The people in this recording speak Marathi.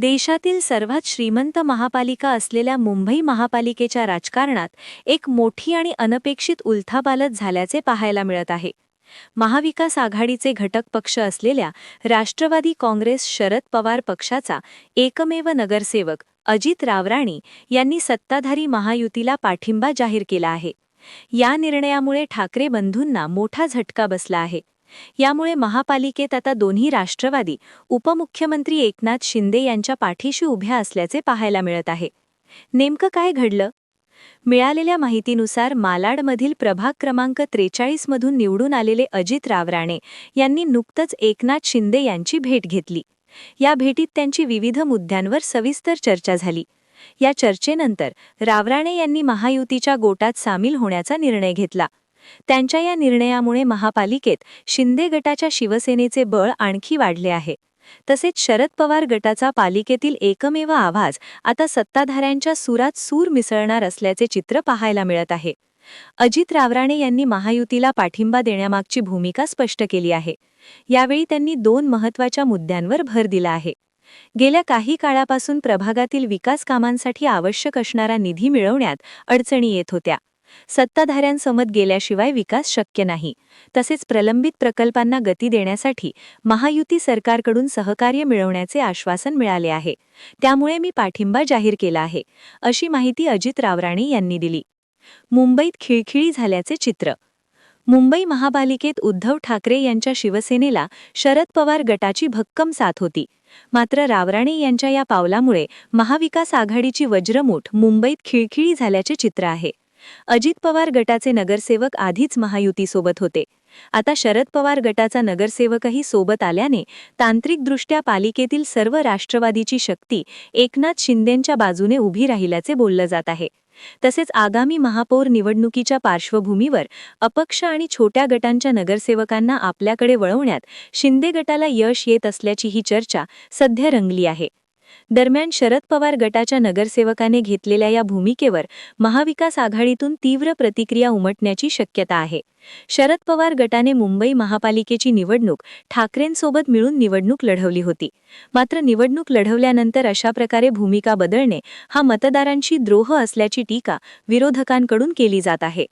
देशातील सर्वात श्रीमंत महापालिका असलेल्या मुंबई महापालिकेच्या राजकारणात एक मोठी आणि अनपेक्षित उलथाबालत झाल्याचे पाहायला मिळत आहे. महाविकास आघाडीचे घटक पक्ष असलेल्या राष्ट्रवादी काँग्रेस शरद पवार पक्षाचा एकमेव नगरसेवक अजित रावराणी यांनी सत्ताधारी महायुतीला पाठिंबा जाहीर केला आहे. या निर्णयामुळे ठाकरे बंधूंना मोठा झटका बसला आहे. यामुळे महापालिकेत आता दोन्ही राष्ट्रवादी उपमुख्यमंत्री एकनाथ शिंदे यांच्या पाठीशी उभ्या असल्याचे पाहायला मिळत आहे. नेमकं काय घडलं? मिळालेल्या माहितीनुसार मालाडमधील प्रभाग क्रमांक त्रेचाळीसमधून निवडून आलेले अजित रावराणे यांनी नुकतंच एकनाथ शिंदे यांची भेट घेतली. या भेटीत त्यांची विविध मुद्द्यांवर सविस्तर चर्चा झाली. या चर्चेनंतर रावराणे यांनी महायुतीच्या गोटात सामील होण्याचा निर्णय घेतला. त्यांच्या या निर्णयामुळे महापालिकेत शिंदे गटाच्या शिवसेनेचे बळ आणखी वाढले आहे. तसेच शरद पवार गटाचा पालिकेतील एकमेव आवाज आता सत्ताधाऱ्यांच्या सुरात सूर मिसळणार असल्याचे चित्र पाहायला मिळत आहे. अजित रावराणे यांनी महायुतीला पाठिंबा देण्यामागची भूमिका स्पष्ट केली आहे. यावेळी त्यांनी दोन महत्त्वाच्या मुद्द्यांवर भर दिला आहे. गेल्या काही काळापासून प्रभागातील विकास कामांसाठी आवश्यक असणारा निधी मिळवण्यात अडचणी येत होत्या. सत्ताधाऱ्यांसमत गेल्याशिवाय विकास शक्य नाही. तसेच प्रलंबित प्रकल्पांना गती देण्यासाठी महायुती सरकारकडून सहकार्य मिळवण्याचे आश्वासन मिळाले आहे. त्यामुळे मी पाठिंबा जाहीर केला आहे अशी माहिती अजित रावराणे यांनी दिली. मुंबईत खिळखिळी झाल्याचे चित्र. मुंबई महापालिकेत उद्धव ठाकरे यांच्या शिवसेनेला शरद पवार गटाची भक्कम साथ होती. मात्र रावराणे यांच्या या पावलामुळे महाविकास आघाडीची वज्रमूठ मुंबईत खिळखिळी झाल्याचे चित्र आहे. अजित पवार गटाचे नगरसेवक आधीच महायुतीसोबत होते. आता शरद पवार गटाचा नगरसेवकही सोबत आल्याने तांत्रिकदृष्ट्या पालिकेतील सर्व राष्ट्रवादीची शक्ती एकनाथ शिंदेंच्या बाजूने उभी राहिल्याचे बोललं जात आहे. तसेच आगामी महापौर निवडणुकीच्या पार्श्वभूमीवर अपक्ष आणि छोट्या गटांच्या नगरसेवकांना आपल्याकडे वळवण्यात शिंदे गटाला यश येत असल्याची ही चर्चा सध्या रंगली आहे. दरम्यान शरद पवार गटाच्या नगरसेवकाने घेतलेल्या या भूमिकेवर महाविकास आघाडीतून तीव्र प्रतिक्रिया उमटण्याची शक्यता आहे. शरद पवार गटाने मुंबई महापालिकेची निवडणूक ठाकरेंसोबत मिळून निवडणूक लढवली होती. मात्र निवडणूक लढवल्यानंतर अशा प्रकारे भूमिका बदलणे हा मतदारांशी द्रोह असल्याची टीका विरोधकांकडून केली जात आहे.